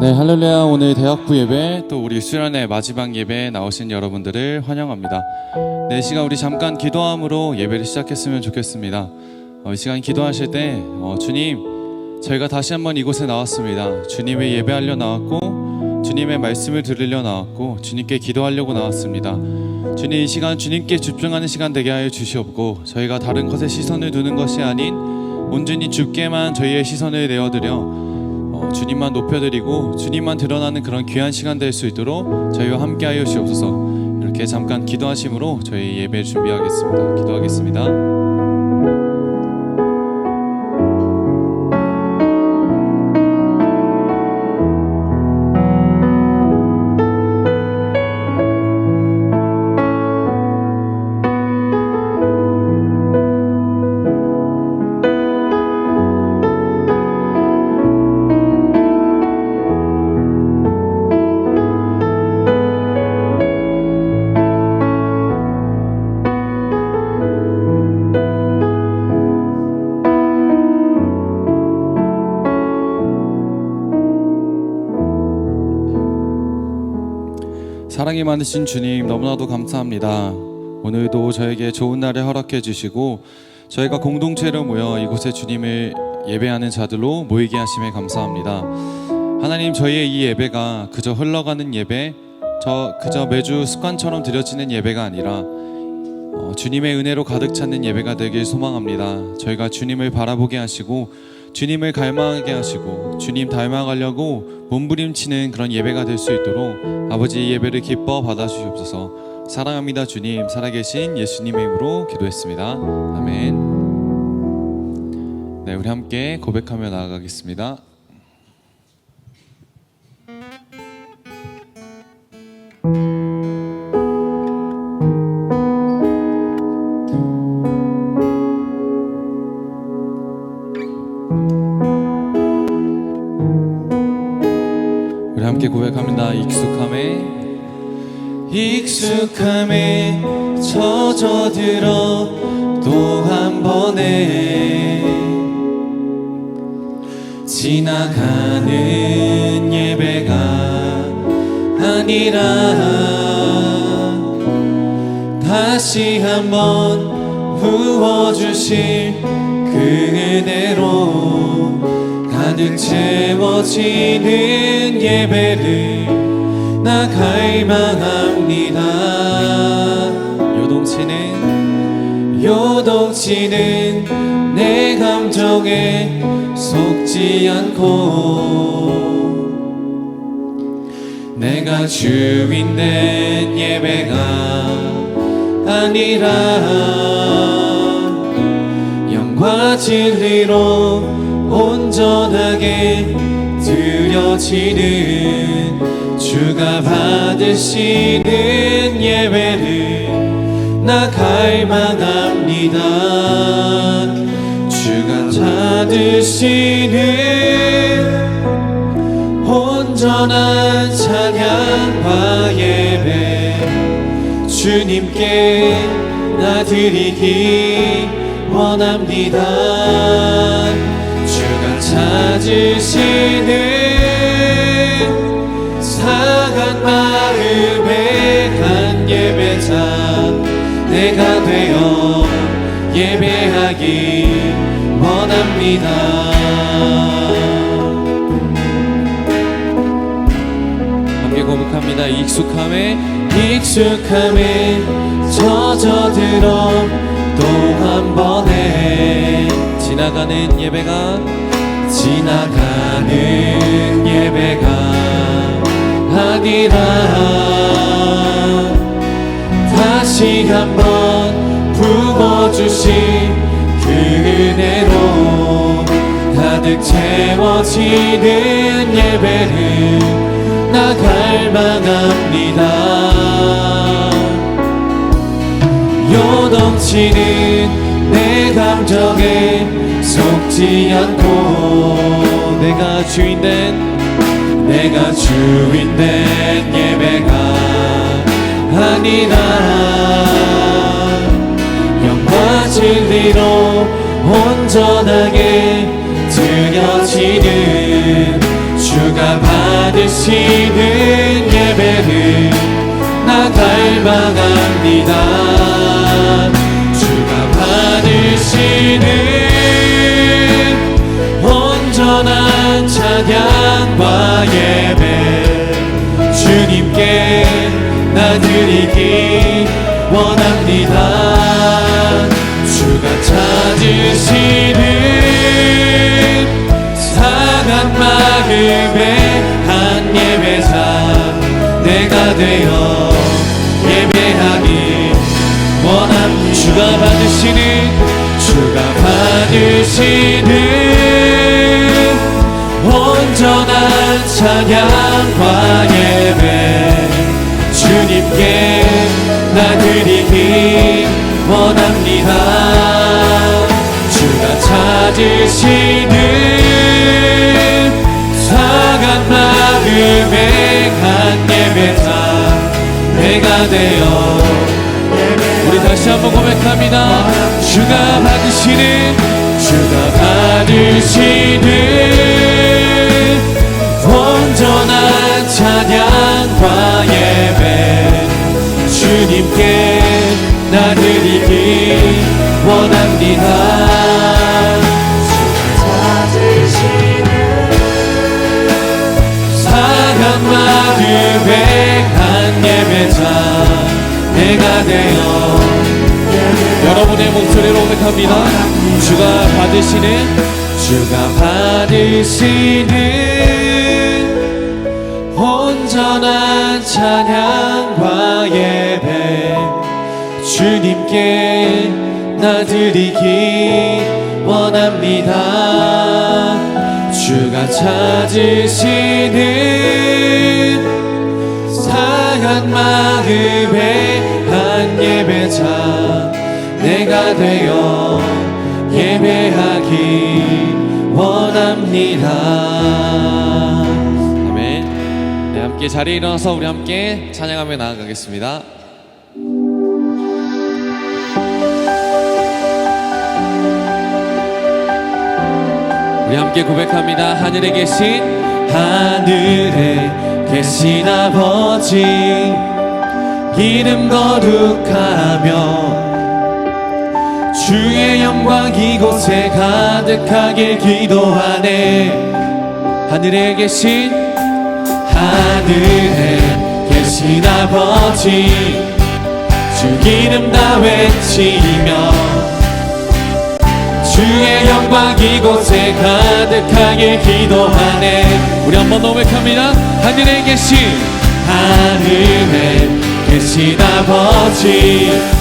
네, 할렐루야. 오늘 대학부 예배 또 우리 수련회 마지막 예배에 나오신 여러분들을 환영합니다. 네, 이 시간 우리 잠깐 기도함으로 예배를 시작했으면 좋겠습니다. 어, 이 시간 기도하실 때 어, 주님, 저희가 다시 한번 이곳에 나왔습니다. 주님의 예배하려 나왔고 주님의 말씀을 들으려 나왔고 주님께 기도하려고 나왔습니다. 주님 이 시간 주님께 집중하는 시간 되게 하여 주시옵고 저희가 다른 것에 시선을 두는 것이 아닌 온전히 주께만 저희의 시선을 내어드려 어, 주님만 높여드리고 주님만 드러나는 그런 귀한 시간 될 수 있도록 저희와 함께 하여 주옵소서. 이렇게 잠깐 기도하심으로 저희 예배 준비하겠습니다. 기도하겠습니다. 많으신 주님 너무나도 감사합니다. 오늘도 저에게 좋은 날을 허락해 주시고 저희가 공동체로 모여 이곳에 주님을 예배하는 자들로 모이게 하심에 감사합니다. 하나님 저희의 이 예배가 그저 흘러가는 예배, 저 그저 매주 습관처럼 드려지는 예배가 아니라 어, 주님의 은혜로 가득 차는 예배가 되길 소망합니다. 저희가 주님을 바라보게 하시고 주님을 갈망하게 하시고 주님 닮아가려고 몸부림치는 그런 예배가 될 수 있도록 아버지 예배를 기뻐 받아주시옵소서. 사랑합니다 주님 살아계신 예수님의 이름으로 기도했습니다. 아멘. 네 우리 함께 고백하며 나아가겠습니다. 고백합니다. 익숙함에 익숙함에 젖어들어 또 한 번에 지나가는 예배가 아니라 다시 한번 부어주실 그 은혜로 가득 채워지는 예배를 나 갈망합니다. 요동치는 요동치는 내 감정에 속지 않고 내가 주인 된 예배가 아니라 영과 진리로 온전하게 드려지는 주가 받으시는 예배를 나 갈망합니다. 주가 받으시는 온전한 찬양과 예배 주님께 나 드리기 원합니다 찾으시는 사간 마음에 간 예배자 내가 되어 예배하기 원합니다 함께 고백합니다. 익숙함에 익숙함에 젖어들어 또 한 번에 지나가는 예배가 지나가는 예배가 아니라 다시 한번 부어주신 그 은혜로 가득 채워지는 예배를 나 갈망합니다. 요동치는 내 감정에 속지 않고 내가 주인 된 내가 주인 된 예배가 아니라 영과 진리로 온 온전하게 드려지는 주가 받으시는 예배를 나 닮아갑니다 온전한 찬양과 예배. 주님께 나 드리기 원합니다. 주가 찾으시는 상한 마음의 한 예배자 내가 되어 예배하기 원함 주가 받으시는 주가 받으시는 온전한 찬양과 예배 주님께 나 드리기 원합니다. 주가 찾으시는 상한 마음의 한 예배자 내가 되어 우리 다시 한번 고백합니다. 주가 받으시는 주가 받으시는 온전한 찬양과 예배 주님께 나 드리기 원합니다. 사랑 마음의 한 예배자 내가 되어 여러분의 목소리로 고백합니다. 주가 받으시는 주가 받으시는 온전한 찬양과 예배. 주님께 나 드리기 원합니다. 주가 찾으시는 상한 마음의 한 예배자 내가 되어 예배하기 원합니다. 아멘. 네, 함께 자리에 일어나서 우리 함께 찬양하며 나아가겠습니다. 우리 함께 고백합니다. 하늘에 계신 하늘에 계신 아버지. 이름 거룩하며 주의 영광 이곳에 가득하길 기도하네. 하늘에 계신 하늘에 계신 아버지 주 이름 다 외치며 주의 영광 이곳에 가득하게 기도하네. 우리 한번 고백합니다. 하늘에 계신 하늘에 계신 아버지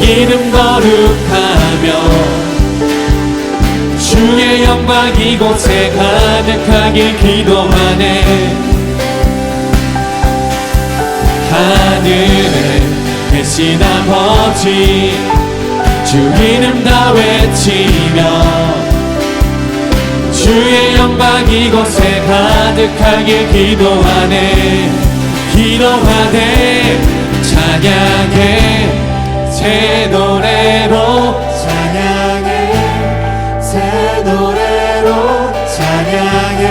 이름 거룩하며 주의 영광 이곳에 가득하게 기도하네. 하늘에 계신 아버지 주 이름 다 외치며 주의 영광 이곳에 가득하게 기도하네. 기도하네 찬양해 새 노래로 찬양해 새 노래로 찬양해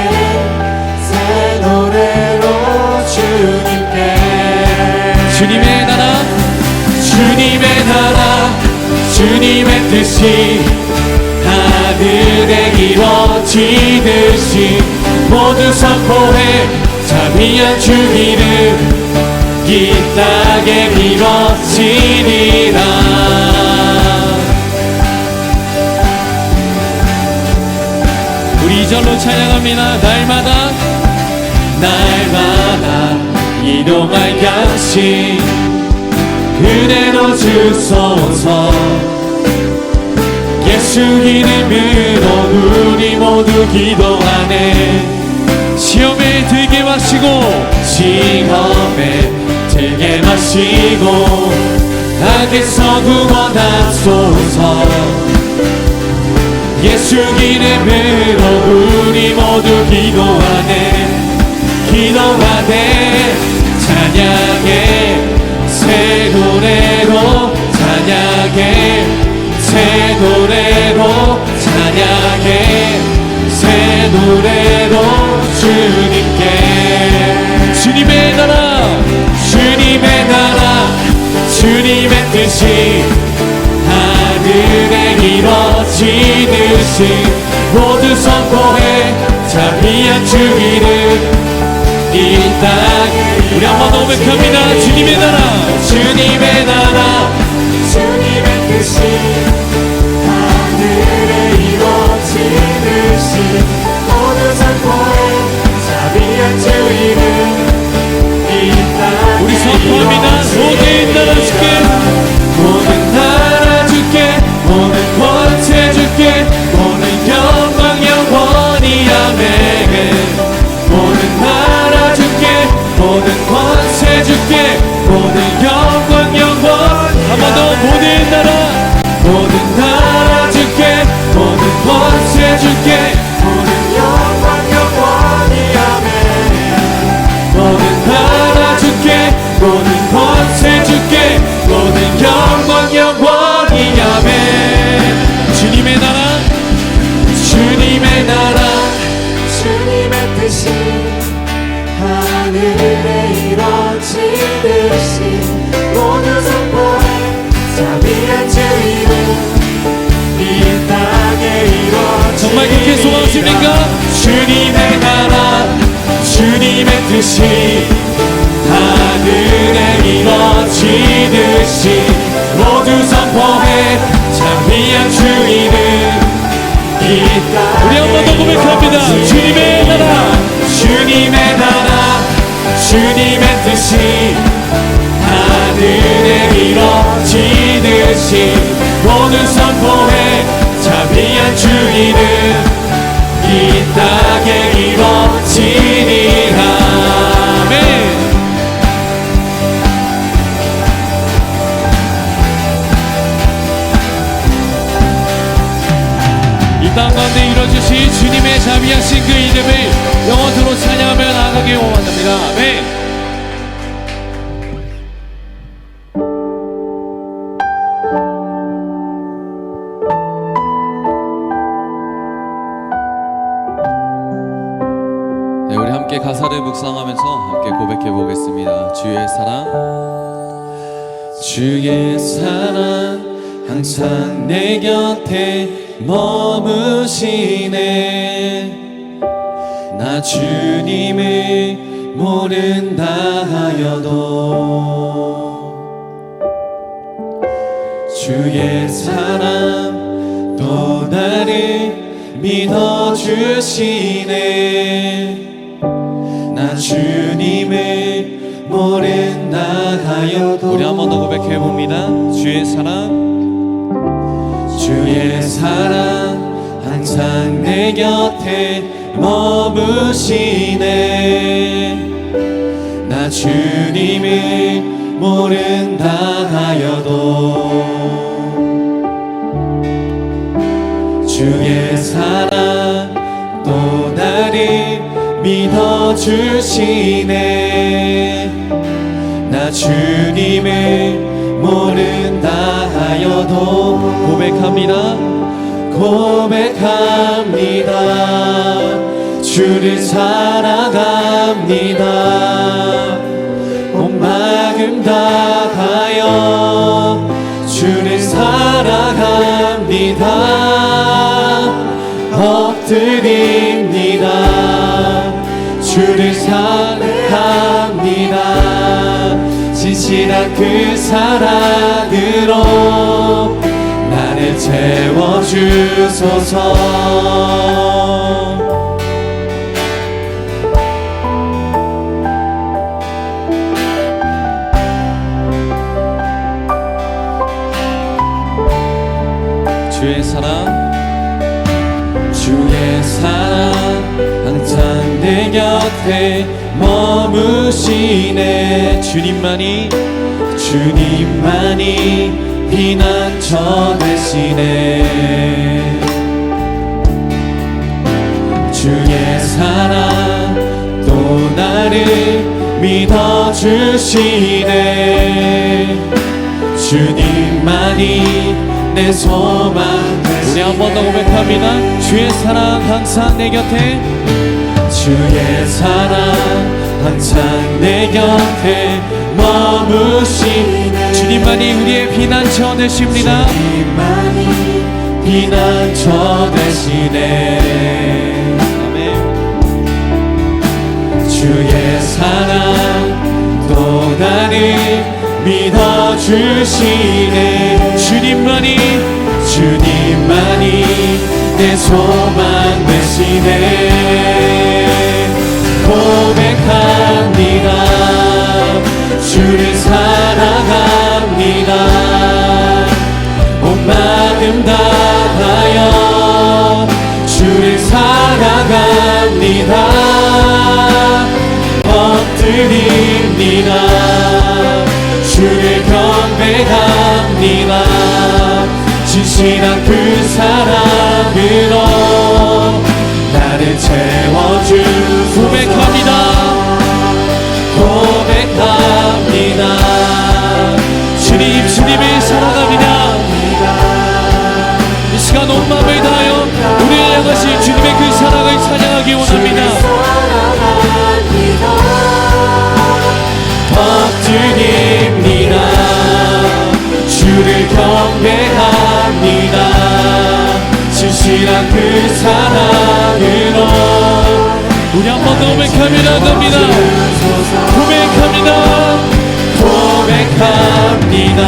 새 노래로 주님께. 주님의 나라 주님의 나라 주님의 뜻이 하늘에 이루어지듯이 모두 선포해 자비한 주 이름 이 땅에 이루어지리라. 우리 이절로 찬양합니다. 날마다 날마다 이동할 양식. 그대로 주소서. 예수 이름으로 우리 모두 기도하네. 시험에 들게 마시고 시험에 들게 마시고 악에서 구원하소서. 예수 이름으로 우리 모두 기도하네 기도하네 빛이 하늘에 이뤄지듯이 모두 선포해 자비한 주 이름 이땅 우리 한번 고백합니다 그 주님의 나라. 주님의 나라. 주님의 뜻이 하늘에 이뤄지듯이 자비한 주이 땅에 정말 그렇게 소망하십니까? 주님의 나라 주님의 뜻이 하늘에 이루어지듯이 모두 선포해 자비한 주 이름 이 땅에 우리 한 번 더 고백합니다. 주님의 나라. 주님의 나라 주님의 뜻이 하늘에 이루어지듯이 모두 선포해 자비한 주 이름 주의 사랑 항상 내 곁에 머무시네. 나 주님을 모른다 하여도 주의 사랑 또 나를 믿어주시네 우리 한번 더 고백해 봅니다. 주의 사랑, 주의 사랑 항상 내 곁에 머무시네. 나 주님을 모른다 하여도 주의 사랑 또 나를 믿어주시네. 나 주님을 모른다 하여도 고백합니다. 고백합니다. 주를 사랑합니다. 온 마음 다하여 주를 사랑합니다. 엎드립니다. 주를 사랑합니다 진실한 그 사랑으로 나를 채워주소서. 주의 사랑, 주의 사랑 항상 내 곁에 머무시네. 주님만이 주님만이 피난처 되시네 주의 사랑 또 나를 믿어주시네. 주님만이 내 소망 우리 한 번 더 고백합니다. 주의 사랑 항상 내 곁에 주의 사랑 항상 내 곁에 머무시네 주님만이 우리의 피난처 되십니다. 주님만이 피난처 되시네. 아멘. 주의 사랑 또 나를 믿어주시네. 주님만이 주님만이 내 소망 되시네 사랑합니다. 엎드립니다. 주를 경배합니다. 진실한 그 사랑으로 찬양하기 원합니다. 엎드립니다. 주를 경배합니다. 진실한 그 사랑으로 우리 한 번 더 고백합니다 갑니다. 고백합니다. 고백합니다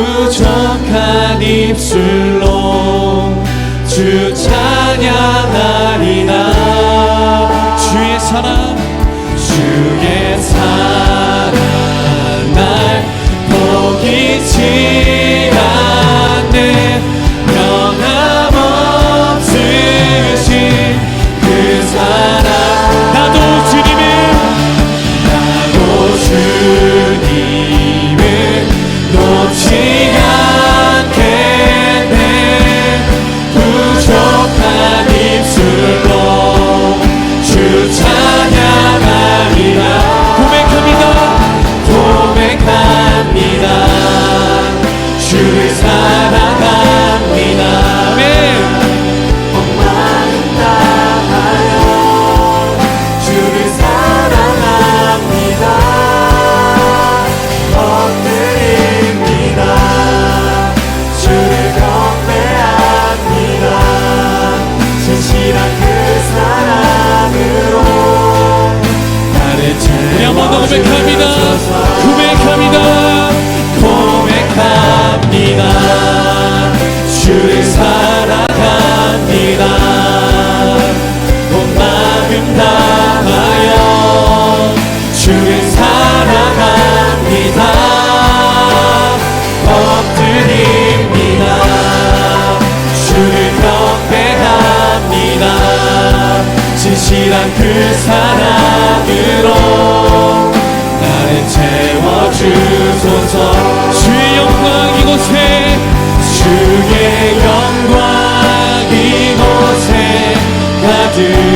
부족한 입술로 주 찬양하리라 주의 사랑 주의 사랑 사랑으로 나를 채워주소서. 주의 영광 이곳에 주의 영광 이곳에 가득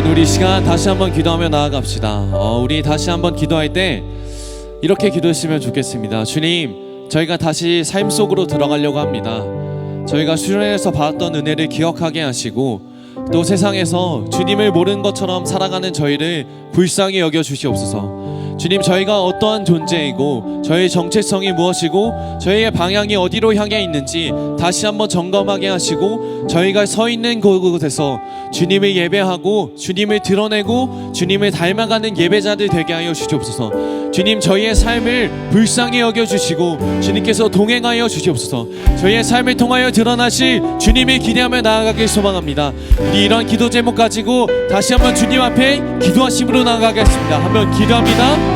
아멘. 우리 이 시간 다시 한번 기도하며 나아갑시다. 어, 우리 다시 한번 기도할 때 이렇게 기도했으면 좋겠습니다. 주님, 저희가 다시 삶 속으로 들어가려고 합니다. 저희가 수련회에서 받았던 은혜를 기억하게 하시고 또 세상에서 주님을 모르는 것처럼 살아가는 저희를 불쌍히 여겨 주시옵소서. 주님, 저희가 어떠한 존재이고 저희의 정체성이 무엇이고 저희의 방향이 어디로 향해 있는지 다시 한번 점검하게 하시고 저희가 서 있는 그곳에서 주님을 예배하고 주님을 드러내고 주님을 닮아가는 예배자들 되게 하여 주시옵소서. 주님 저희의 삶을 불쌍히 여겨 주시고 주님께서 동행하여 주시옵소서. 저희의 삶을 통하여 드러나실 주님을 기대하며 나아가길 소망합니다. 우리 이런 기도 제목 가지고 다시 한번 주님 앞에 기도하심으로 나아가겠습니다. 한번 기도합니다.